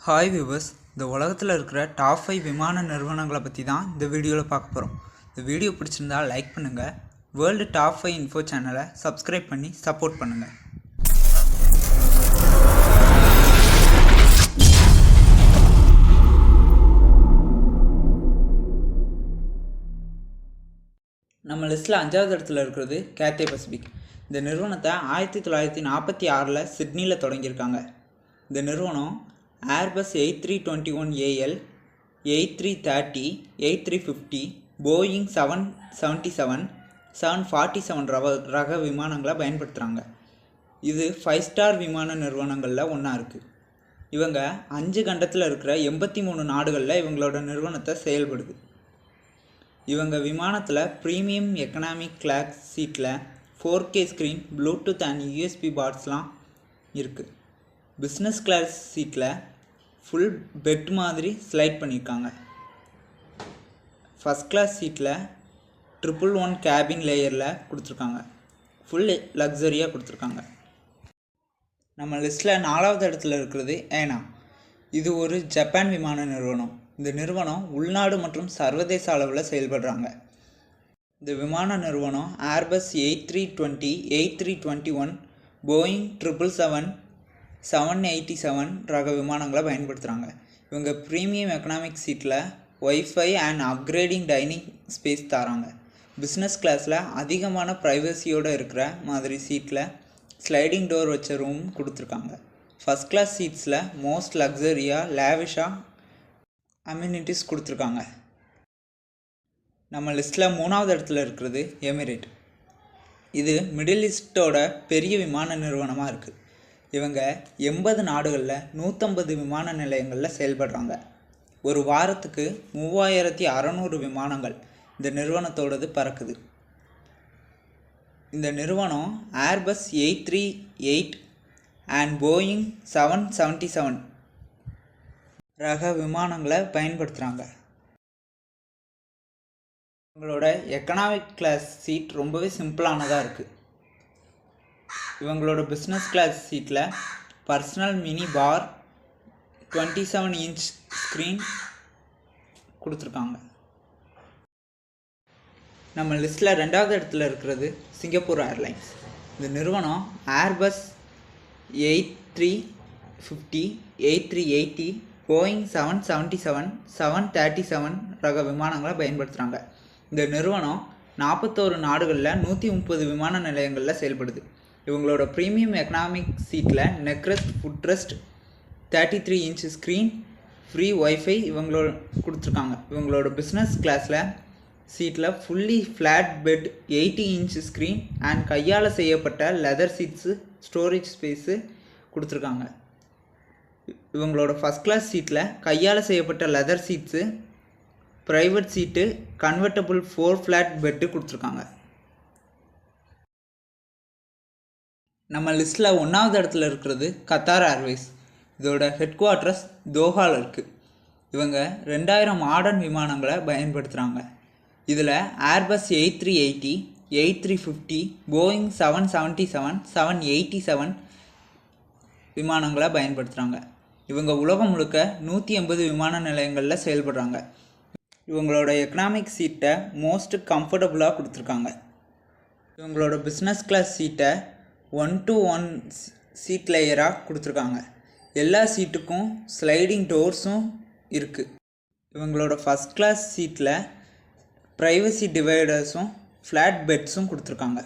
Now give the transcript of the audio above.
Hi viewers இந்த உலகத்தில் இருக்கிற டாப் ஃபைவ் விமான நிறுவனங்களை பற்றி தான் இந்த வீடியோவில் பார்க்க போகிறோம் இந்த வீடியோ பிடிச்சிருந்தா லைக் பண்ணுங்கள் வேர்ல்டு டாப் ஃபைவ் இன்ஃபோ சேனலை சப்ஸ்கிரைப் பண்ணி சப்போர்ட் பண்ணுங்கள் நம்ம லிஸ்ட்டில் அஞ்சாவது இடத்துல இருக்கிறது கேத்தே பசிபிக் இந்த நிறுவனத்தை ஆயிரத்தி தொள்ளாயிரத்தி நாற்பத்தி ஆறில் சிட்னியில் தொடங்கியிருக்காங்க. இந்த நிறுவனம் Airbus eight three twenty one AL eight three thirty eight three fifty Boeing seven seventy seven seven forty seven ரக ரக விமானங்களை பயன்படுத்துகிறாங்க இது ஃபைவ் ஸ்டார் விமான நிறுவனங்களில் ஒன்றா இருக்குது இவங்க அஞ்சு கண்டத்தில் இருக்கிற எண்பத்தி மூணு நாடுகளில் இவங்களோட நிறுவனத்தை செயல்படுது. இவங்க விமானத்தில் ப்ரீமியம் எக்கனாமிக் கிளாஸ் சீட்டில் four K screen bluetooth and USB பாட்ஸ்லாம் இருக்குது பிஸ்னஸ் கிளாஸ் சீட்டில் ஃபுல் பெட் மாதிரி ஸ்லைட் பண்ணியிருக்காங்க. ஃபஸ்ட் கிளாஸ் சீட்டில் ட்ரிபிள் ஒன் கேபின் லேயரில் கொடுத்துருக்காங்க. ஃபுல் லக்ஸரியாக கொடுத்துருக்காங்க. நம்ம லிஸ்ட்டில் நாலாவது இடத்துல இருக்கிறது ஏனா இது ஒரு ஜப்பான் விமான நிறுவனம். இந்த நிறுவனம் உள்நாடு மற்றும் சர்வதேச அளவில் செயல்படுறாங்க. இந்த விமான நிறுவனம் Airbus eight three twenty eight three twenty one Boeing triple seven seven eighty seven ரக விமானங்களை பயன்படுத்துகிறாங்க இவங்க ப்ரீமியம் எக்கனாமிக் சீட்டில் wifi and upgrading dining space தராங்க. பிஸ்னஸ் கிளாஸில் அதிகமான ப்ரைவசியோடு இருக்கிற மாதிரி சீட்டில் ஸ்லைடிங் டோர் வச்ச ரூம் கொடுத்துருக்காங்க. ஃபஸ்ட் கிளாஸ் சீட்ஸில் மோஸ்ட் லக்ஸரியாக லேவிஷாக அம்யூனிட்டிஸ் கொடுத்துருக்காங்க. நம்ம லிஸ்ட்டில் மூணாவது இடத்துல இருக்கிறது எமிரேட். இது மிடில் ஈஸ்டோட பெரிய விமான நிறுவனமாக இருக்குது இவங்க எண்பது நாடுகளில் நூற்றம்பது விமான நிலையங்களில் செயல்படுறாங்க. ஒரு வாரத்துக்கு மூவாயிரத்தி அறநூறு விமானங்கள் இந்த நிறுவனத்தோடது பறக்குது. இந்த நிறுவனம் Airbus eight three eight and Boeing seven seventy seven ரக விமானங்களை பயன்படுத்துகிறாங்க உங்களோட எக்கனாமிக் கிளாஸ் சீட் ரொம்பவே சிம்பிளானதாக இருக்குது இவங்களோட பிஸ்னஸ் கிளாஸ் சீட்டில் personal mini bar twenty seven inch screen கொடுத்துருக்காங்க. நம்ம லிஸ்ட்டில் ரெண்டாவது இடத்துல இருக்கிறது சிங்கப்பூர் ஏர்லைன்ஸ் இந்த நிறுவனம் Airbus eight three fifty eight three eighty Boeing seven seventy seven seven thirty seven ரக விமானங்களை பயன்படுத்துகிறாங்க இந்த நிறுவனம் நாற்பத்தோரு நாடுகளில் நூற்றி முப்பது விமான நிலையங்களில் செயல்படுது. இவங்களோட ப்ரீமியம் எக்கனாமிக் சீட்டில் neckrest footrest thirty three inch screen free wifi இவங்களோட கொடுத்துருக்காங்க இவங்களோட பிஸ்னஸ் கிளாஸில் சீட்டில் fully flat bed eighty inch screen and கையால் செய்யப்பட்ட லெதர் சீட்ஸு ஸ்டோரேஜ் ஸ்பேஸு கொடுத்துருக்காங்க. இவங்களோட ஃபஸ்ட் கிளாஸ் சீட்டில் கையால் செய்யப்பட்ட leather seats private seat convertible four flat bed கொடுத்துருக்காங்க. நம்ம லிஸ்ட்டில் ஒன்றாவது இடத்துல இருக்கிறது கத்தார் ஏர்வேஸ் இதோட ஹெட் குவார்ட்டர்ஸ் தோஹாவில் இருக்குது இவங்க ரெண்டாயிரம் மாடர்ன் விமானங்களை பயன்படுத்துகிறாங்க இதில் Airbus eight three eighty eight three fifty Boeing seven seventy seven seven eighty seven விமானங்களை பயன்படுத்துகிறாங்க இவங்க உலகம் முழுக்க நூற்றி எண்பது விமான நிலையங்களில் செயல்படுறாங்க. இவங்களோட எக்கனாமிக் சீட்டை மோஸ்ட் கம்ஃபர்டபுளாக கொடுத்துருக்காங்க. இவங்களோட பிஸ்னஸ் கிளாஸ் சீட்டை ஒன் டு ஒன் சீட் லேயராக கொடுத்துருக்காங்க. எல்லா சீட்டுக்கும் ஸ்லைடிங் டோர்ஸும் இருக்குது இவங்களோட ஃபஸ்ட் கிளாஸ் சீட்டில் ப்ரைவசி டிவைடர்ஸும் ஃப்ளாட் பெட்ஸும் கொடுத்துருக்காங்க.